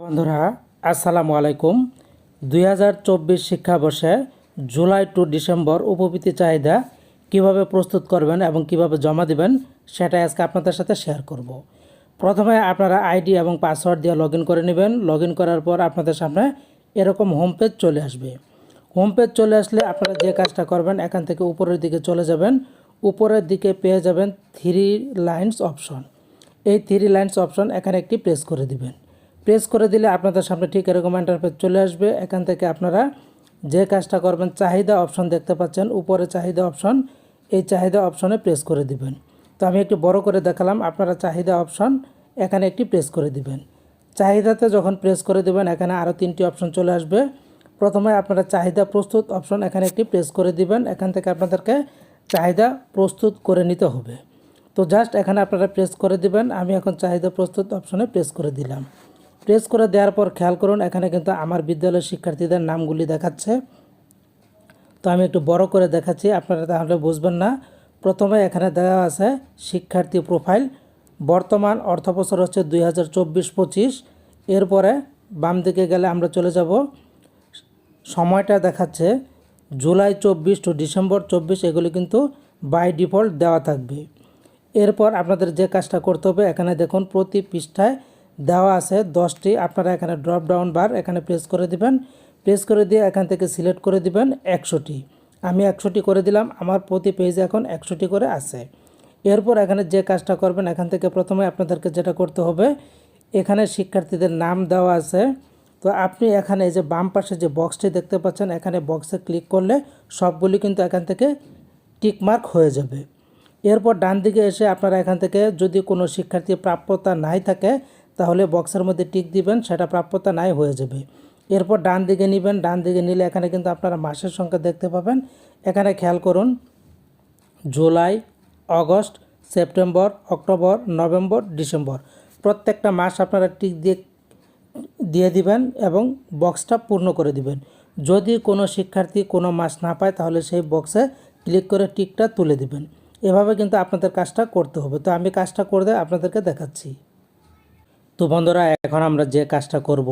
বন্ধুরা, আসসালামু আলাইকুম। দুই হাজার চব্বিশ শিক্ষাবর্ষে জুলাই টু ডিসেম্বর উপবৃত্তি চাহিদা কীভাবে প্রস্তুত করবেন এবং কীভাবে জমা দিবেন, সেটা আজকে আপনাদের সাথে শেয়ার করব। প্রথমে আপনারা আইডি এবং পাসওয়ার্ড দিয়ে লগ করে নেবেন। লগ করার পর আপনাদের সামনে এরকম হোম পেজ চলে আসবে। হোম পেজ চলে আসলে আপনারা যে কাজটা করবেন, এখান থেকে উপরের দিকে চলে যাবেন। উপরের দিকে পেয়ে যাবেন থ্রি লাইন্স অপশন এই থ্রি লাইন্স অপশন এখানে একটি প্রেস করে দিবেন। প্রেস করে দিলে আপনাদের সামনে ঠিক এরকম ইন্টারফেস চলে আসবে। এখান থেকে আপনারা যে কাজটা করবেন, চাহিদা অপশন দেখতে পাচ্ছেন। উপরে চাহিদা অপশন এই চাহিদা অপশনে প্রেস করে দিবেন। তো আমি একটু বড় করে দেখালাম, আপনারা চাহিদা অপশন এখানে একটি প্রেস করে দিবেন। চাহিদাতে যখন প্রেস করে দিবেন, এখানে আরও তিনটি অপশন চলে আসবে। প্রথমে আপনারা চাহিদা প্রস্তুত অপশন এখানে একটি প্রেস করে দিবেন। এখান থেকে আপনাদেরকে চাহিদা প্রস্তুত করে নিতে হবে। তো জাস্ট এখানে আপনারা প্রেস করে দিবেন। আমি এখন চাহিদা প্রস্তুত অপশনে প্রেস করে দিলাম। প্রেস করে দেওয়ার পর খেয়াল করুন, এখানে কিন্তু আমার বিদ্যালয়ের শিক্ষার্থীদের নামগুলি দেখাচ্ছে। তো আমি একটু বড় করে দেখাচ্ছি, আপনারা তাহলে বুঝবেন না। প্রথমে এখানে দেওয়া আছে শিক্ষার্থী প্রোফাইল, বর্তমান অর্থবছর হচ্ছে দুই হাজার চব্বিশ পঁচিশ। এরপরে বাম দিকে গেলে আমরা চলে যাব। সময়টা দেখাচ্ছে, জুলাই চব্বিশ টু ডিসেম্বর চব্বিশ, এগুলি কিন্তু বাই ডিফল্ট দেওয়া থাকবে। এরপর আপনাদের যে কাজটা করতে হবে, এখানে দেখুন প্রতি পৃষ্ঠায় দেওয়া আছে দশটি। আপনারা এখানে ড্রপ ডাউন বার এখানে প্রেস করে দিবেন। প্রেস করে দিয়ে এখান থেকে সিলেক্ট করে দিবেন একশোটি। আমি একশোটি করে দিলাম, আমার প্রতি পেজে এখন একশোটি করে আছে। এরপর এখানে যে কাজটা করবেন, এখান থেকে প্রথমে আপনাদেরকে যেটা করতে হবে, এখানে শিক্ষার্থীদের নাম দেওয়া আছে। তো আপনি এখানে এই যে বাম পাশে যে বক্সটি দেখতে পাচ্ছেন, এখানে বক্সে ক্লিক করলে সবগুলি কিন্তু এখান থেকে টিকমার্ক হয়ে যাবে। এরপর ডান দিকে এসে আপনারা এখান থেকে যদি কোনো শিক্ষার্থী প্রাপ্যতা নাই থাকে তাহলে বক্সের মধ্যে টিক দিবেন, সেটা প্রাপ্যতা নাই, হয়ে যাবে। এরপর ডান দিকে নেবেন, ডান দিকে নিলে এখানে কিন্তু আপনারা মাসের সংখ্যা দেখতে পাবেন। এখানে খেয়াল করুন, জুলাই আগস্ট সেপ্টেম্বর, অক্টোবর, নভেম্বর, ডিসেম্বর। প্রত্যেকটা মাস আপনারা টিক দিয়ে দিয়ে দিবেন এবং বক্সটা পূর্ণ করে দিবেন। যদি কোনো শিক্ষার্থী কোনো মাস না পায়, তাহলে সেই বক্সে ক্লিক করে টিকটা তুলে দিবেন। এভাবে কিন্তু আপনাদের কাজটা করতে হবে। তো আমি কাজটা করে আপনাদেরকে দেখাচ্ছি। তো বন্ধুরা, এখন আমরা যে কাজটা করব,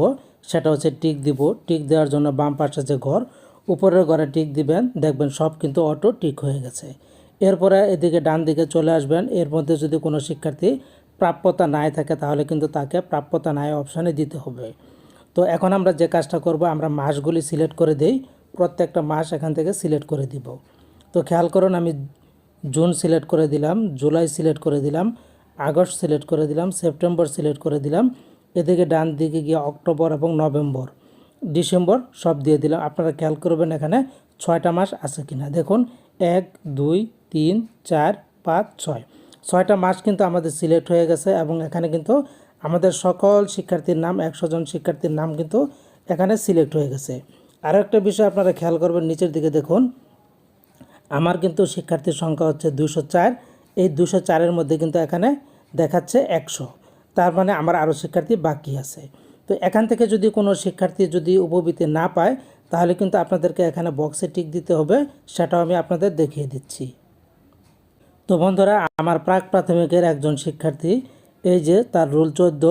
সেটা হচ্ছে টিক দিব। টিক দেওয়ার জন্য বাম পাশে যে ঘর, উপরের ঘরে টিক দিবেন। দেখবেন সব কিন্তু অটো টিক হয়ে গেছে। এরপরে এদিকে ডান দিকে চলে আসবেন। এর মধ্যে যদি কোনো শিক্ষার্থী প্রাপ্যতা নাই থাকে, তাহলে কিন্তু তাকে প্রাপ্যতা নাই অপশানে দিতে হবে। তো এখন আমরা যে কাজটা করব, আমরা মাসগুলি সিলেক্ট করে দেই। প্রত্যেকটা মাস এখান থেকে সিলেক্ট করে দিব। তো খেয়াল করুন, আমি জুন সিলেক্ট করে দিলাম, জুলাই সিলেক্ট করে দিলাম। আগস্ট সিলেক্ট করে দিলাম, সেপ্টেম্বর সিলেক্ট করে দিলাম। এদিকে ডান দিকে গিয়ে অক্টোবর এবং নভেম্বর, ডিসেম্বর সব দিয়ে দিলাম। আপনারা খেয়াল করবেন এখানে ছয়টা মাস আছে কিনা। দেখুন, এক, দুই, তিন, চার, পাঁচ, ছয়। ছয়টা মাস কিন্তু আমাদের সিলেক্ট হয়ে গেছে এবং এখানে কিন্তু আমাদের সকল শিক্ষার্থীর নাম, একশো জন শিক্ষার্থীর নাম কিন্তু এখানে সিলেক্ট হয়ে গেছে। আরও একটা বিষয় আপনারা খেয়াল করবেন, নিচের দিকে দেখুন, আমার কিন্তু শিক্ষার্থীর সংখ্যা হচ্ছে দুশো চার। এই দুশো চারের মধ্যে কিন্তু এখানে দেখাচ্ছে একশো। তার মানে আমার আরও শিক্ষার্থী বাকি আছে। তো এখান থেকে যদি কোনো শিক্ষার্থী যদি উপবৃত্তি না পায়, তাহলে কিন্তু আপনাদেরকে এখানে বক্সে টিক দিতে হবে, সেটাও আমি আপনাদের দেখিয়ে দিচ্ছি। তো বন্ধুরা, আমার প্রাক প্রাথমিকের একজন শিক্ষার্থী, এই যে তার রুল চোদ্দ,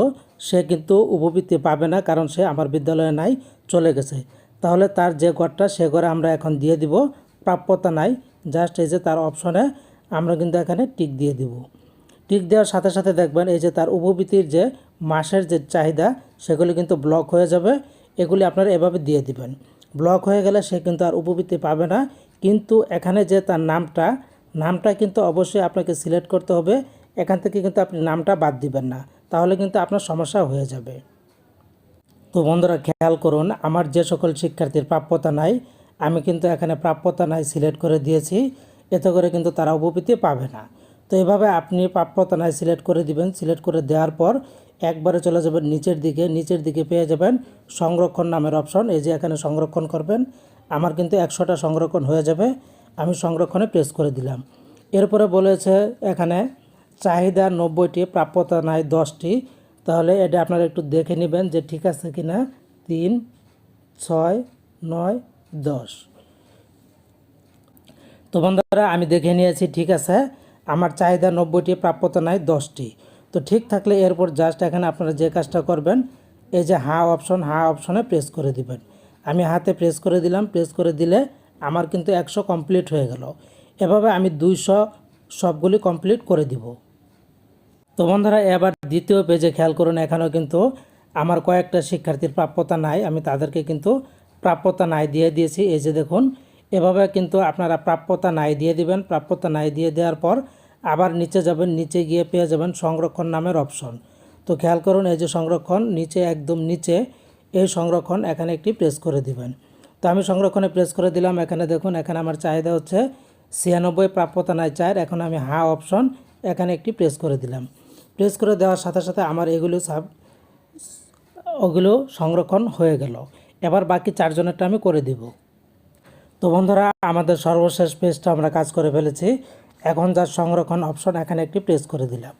সে কিন্তু উপবৃত্তি পাবে না কারণ সে আমার বিদ্যালয়ে নাই, চলে গেছে। তাহলে তার যে ঘরটা, সে ঘরে আমরা এখন দিয়ে দিব, প্রাপ্যতা নাই জাস্ট এই যে তার অপশনে আমরা কিন্তু এখানে টিক দিয়ে দিব। টিক দেওয়ার সাথে সাথে দেখবেন এই যে তার উপবৃত্তির যে মাসের যে চাহিদা, সেগুলি কিন্তু ব্লক হয়ে যাবে। এগুলি আপনারা এভাবে দিয়ে দিবেন। ব্লক হয়ে গেলে সে কিন্তু আর উপবৃত্তি পাবে না। কিন্তু এখানে যে তার নামটা নামটা কিন্তু অবশ্যই আপনাকে সিলেক্ট করতে হবে। এখান থেকে কিন্তু আপনি নামটা বাদ দিবেন না। তাহলে কিন্তু আপনার সমস্যা হয়ে যাবে। তো বন্ধুরা, খেয়াল করুন, আমার যে সকল শিক্ষার্থীর প্রাপ্যতা নাই, আমি কিন্তু এখানে প্রাপ্যতা নাই সিলেক্ট করে দিয়েছি। এতে করে কিন্তু তারা উপবৃত্তি পাবে না। তো এভাবে আপনি প্রাপ্যতা নাই সিলেক্ট করে দিবেন। সিলেক্ট করে দেওয়ার পর একবারে চলে যাবেন নিচের দিকে। নিচের দিকে পেয়ে যাবেন সংরক্ষণ নামের অপশন। এই যে এখানে সংরক্ষণ করবেন, আমার কিন্তু একশোটা সংরক্ষণ হয়ে যাবে। আমি সংরক্ষণে প্রেস করে দিলাম। এরপরে বলেছে এখানে চাহিদা নব্বইটি প্রাপ্যতা নাই দশটি। তাহলে এটা আপনারা একটু দেখে নেবেন যে ঠিক আছে কি না তিন, ছয়, নয়, দশ। তো বন্ধুরা, আমি দেখে নিয়েছি, ঠিক আছে? আমার চাহিদা নব্বইটি, প্রাপ্যতা নাই দশটি। তো ঠিক থাকলে এরপর জাস্ট এখানে আপনারা যে কাজটা করবেন, এই যে হা অপশন, হা অপশনে প্রেস করে দিবেন। আমি হাতে প্রেস করে দিলাম, প্রেস করে দিলে আমার কিন্তু একশো কমপ্লিট হয়ে গেল। এভাবে আমি দুইশো সবগুলি কমপ্লিট করে দিব। তো বন্ধুরা, এবার দ্বিতীয় পেজে খেয়াল করুন, এখানেও কিন্তু আমার কয়েকটা শিক্ষার্থীর প্রাপ্যতা নাই, আমি তাদেরকে কিন্তু প্রাপ্যতা নাই দিয়ে দিয়েছি। এই যে দেখুন এভাবে কিন্তু আপনারা প্রাপ্যতা নাই দিয়ে দিবেন। প্রাপ্যতা নাই দিয়ে দেওয়ার পর আবার নিচে যাবেন, নিচে গিয়ে পেয়ে যাবেন সংরক্ষণ নামের অপশন। তো খেয়াল করুন, এই যে সংরক্ষণ, নিচে একদম নিচে এই সংরক্ষণ এখানে একটি প্রেস করে দিবেন। তো আমি সংরক্ষণে প্রেস করে দিলাম, এখানে দেখুন, এখানে আমার চাহিদা হচ্ছে ছিয়ানব্বই, প্রাপ্যতা নাই চার, এখন আমি হা অপশন এখানে একটি প্রেস করে দিলাম। প্রেস করে দেওয়ার সাথে সাথে আমার এগুলো সাব, ওগুলো সংরক্ষণ হয়ে গেল। এবার বাকি চারজনেরটা আমি করে দিব। তো বন্ধুরা, আমাদের সর্বশেষ পেজটা আমরা কাজ করে ফেলেছি। এখন যার সংরক্ষণ অপশন এখানে একটি প্রেস করে দিলাম।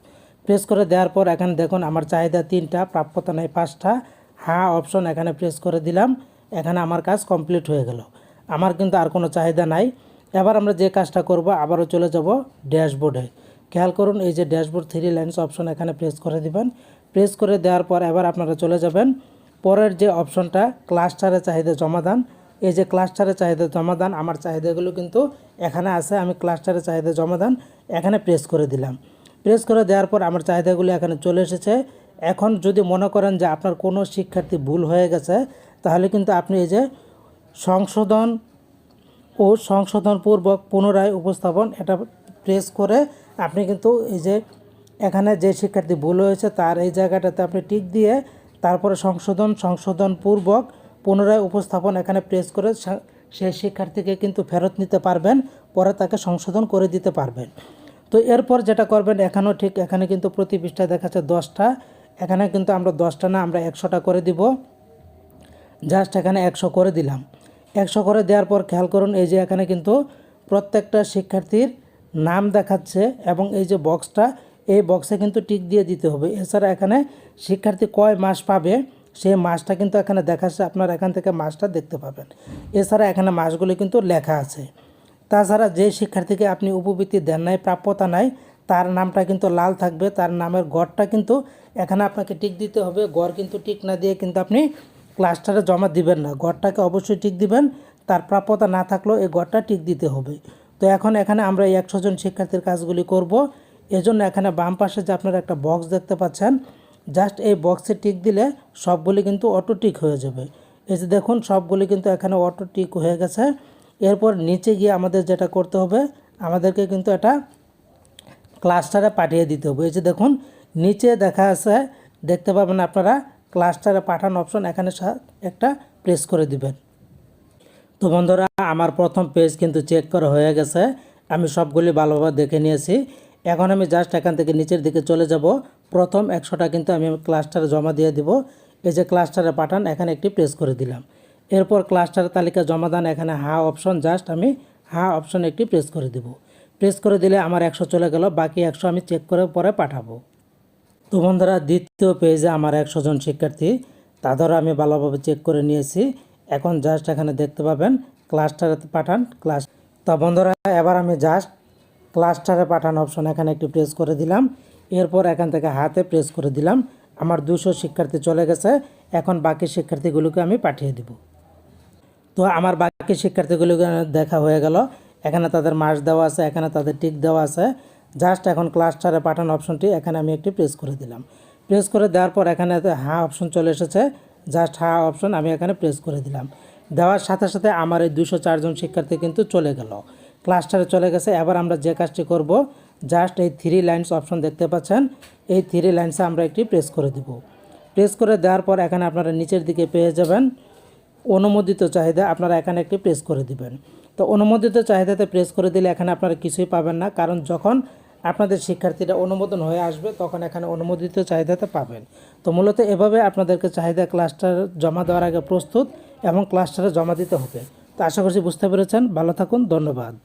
প্রেস করে দেওয়ার পর এখানে দেখুন, আমার চাহিদা তিনটা প্রাপ্যতা নেই পাঁচটা। হা অপশন এখানে প্রেস করে দিলাম। এখানে আমার কাজ কমপ্লিট হয়ে গেল। আমার কিন্তু আর কোনো চাহিদা নাই। এবার আমরা যে কাজটা করব, আবারও চলে যাব ড্যাশবোর্ডে। খেয়াল করুন, এই যে ড্যাশবোর্ড থ্রি লাইন্স অপশন এখানে প্রেস করে দিবেন। প্রেস করে দেওয়ার পর এবার আপনারা চলে যাবেন। পরের যে অপশনটা ক্লাস্টারে চাহিদা জমা জমাদান এই যে ক্লাস্টারে চাহিদা জমাদান আমার চাহিদাগুলো কিন্তু এখানে আছে, আমি ক্লাস্টারে চাহিদা জমাদান এখানে প্রেস করে দিলাম। প্রেস করে দেওয়ার পর আমার চাহিদাগুলো এখানে চলে এসেছে। এখন যদি মনে করেন যে আপনার কোনো শিক্ষার্থী ভুল হয়ে গেছে, তাহলে কিন্তু আপনি এই যে সংশোধন ও সংশোধনপূর্বক পুনরায় উপস্থাপন, এটা প্রেস করে আপনি কিন্তু এই যে এখানে যে শিক্ষার্থী ভুল হয়েছে, তার এই জায়গাটাতে আপনি টিক দিয়ে তারপরে সংশোধন, সংশোধনপূর্বক পুনরায় উপস্থাপন এখানে প্রেস করে সেই শিক্ষার্থীকে কিন্তু ফেরত নিতে পারবেন, পরে তাকে সংশোধন করে দিতে পারবেন। তো এরপর যেটা করবেন, এখানেও ঠিক এখানে কিন্তু প্রতি পৃষ্ঠায় দেখাচ্ছে দশটা। এখানে কিন্তু আমরা দশটা না, আমরা একশোটা করে দিব। জাস্ট এখানে একশো করে দিলাম। একশো করে দেওয়ার পর খেয়াল করুন, এই যে এখানে কিন্তু প্রত্যেকটা শিক্ষার্থীর নাম দেখাচ্ছে এবং এই যে বক্সটা এই বক্সে কিন্তু টিক দিয়ে দিতে হবে। এছাড়া এখানে শিক্ষার্থী কয় মাস পাবে সেই মাসটা কিন্তু এখানে দেখাচ্ছে আপনার এখান থেকে মাসটা দেখতে পাবেন। এছাড়া এখানে মাসগুলি কিন্তু লেখা আছে। তাছাড়া যে শিক্ষার্থীকে আপনি উপবৃত্তি দেন নাই, প্রাপ্যতা নাই, তার নামটা কিন্তু লাল থাকবে, তার নামের গড়টা কিন্তু এখানে আপনাকে টিক দিতে হবে। গড় কিন্তু টিক না দিয়ে কিন্তু আপনি ক্লাস্টারে জমা দিবেন না। গড়টাকে অবশ্যই টিক দিবেন, তার প্রাপ্যতা না থাকলেও এই গড়টা টিক দিতে হবে। তো এখন এখানে আমরা এই একশো জন শিক্ষার্থীর কাজগুলি করব। এজন্য এখানে বাম পাশে যে আপনারা একটা বক্স দেখতে পাচ্ছেন জাস্ট এই বক্সে টিক দিলে সবগুলি কিন্তু অটো টিক হয়ে যাবে। এই যে দেখুন, সবগুলি কিন্তু এখানে অটো টিক হয়ে গেছে। এরপর নিচে গিয়ে আমাদের যেটা করতে হবে, আমাদেরকে কিন্তু এটা ক্লাস্টারে পাঠিয়ে দিতে হবে। এই যে দেখুন, নিচে দেখা আছে, দেখতে পাবেন আপনারা ক্লাস্টারে পাঠানো অপশন এখানে একটা প্রেস করে দিবেন। তো বন্ধুরা, আমার প্রথম পেজ কিন্তু চেক করা হয়ে গেছে। আমি সবগুলি ভালোভাবে দেখে নিয়েছি। এখন আমি জাস্ট এখান থেকে নিচের দিকে চলে যাব। প্রথম একশোটা কিন্তু আমি ক্লাস্টারে জমা দিয়ে দিব। এই যে ক্লাস্টারে পাঠান এখানে একটি প্রেস করে দিলাম। এরপর ক্লাস্টারের তালিকা জমা দান, এখানে হা অপশন জাস্ট আমি হা অপশন একটি প্রেস করে দিব। প্রেস করে দিলে আমার একশো চলে গেল, বাকি একশো আমি চেক করে পরে পাঠাবো। তো বন্ধুরা, দ্বিতীয় পেজে আমার একশো জন শিক্ষার্থী, তাদেরও আমি ভালোভাবে চেক করে নিয়েছি। এখন জাস্ট এখানে দেখতে পাবেন ক্লাস্টারে পাঠান ক্লাস তা বন্ধুরা, এবার আমি জাস্ট ক্লাস্টারে পাঠান অপশন এখানে একটি প্রেস করে দিলাম। এরপর এখান থেকে হাতে প্রেস করে দিলাম। আমার দুশো শিক্ষার্থী চলে গেছে। এখন বাকি শিক্ষার্থীগুলোকে আমি পাঠিয়ে দিব। তো আমার বাকি শিক্ষার্থীগুলোকে দেখা হয়ে গেল। এখানে তাদের মার্কস দেওয়া আছে, এখানে তাদের টিক দেওয়া আছে। জাস্ট এখন ক্লাস্টারে পাঠানো অপশনটি এখানে আমি একটি প্রেস করে দিলাম। প্রেস করে দেওয়ার পর এখানে হা অপশন চলে এসেছে। জাস্ট হা অপশন আমি এখানে প্রেস করে দিলাম। দেওয়ার সাথে সাথে আমার এই দুশো চারজন শিক্ষার্থী কিন্তু চলে গেল। ক্লাস্টারে চলে গেছে। এবার আমরা যে কাজটি করব জাস্ট এই থ্রি লাইন্স অপশন দেখতে পাচ্ছেন। এই থ্রি লাইন্সে আমরা একটি প্রেস করে দিব। প্রেস করে দেওয়ার পর এখানে আপনারা নিচের দিকে পেয়ে যাবেন। অনুমোদিত চাহিদা আপনারা এখানে একটি প্রেস করে দিবেন। তো অনুমোদিত চাহিদাতে প্রেস করে দিলে এখানে আপনারা কিছুই পাবেন না, কারণ যখন আপনাদের শিক্ষার্থীরা অনুমোদন হয়ে আসবে, তখন এখানে অনুমোদিত চাহিদাতে পাবেন। তো মূলত এভাবে আপনাদেরকে চাহিদা ক্লাস্টার জমা দেওয়ার আগে প্রস্তুত এবং ক্লাস্টারে জমা দিতে হবে। তো আশা করছি বুঝতে পেরেছেন। ভালো থাকুন, ধন্যবাদ।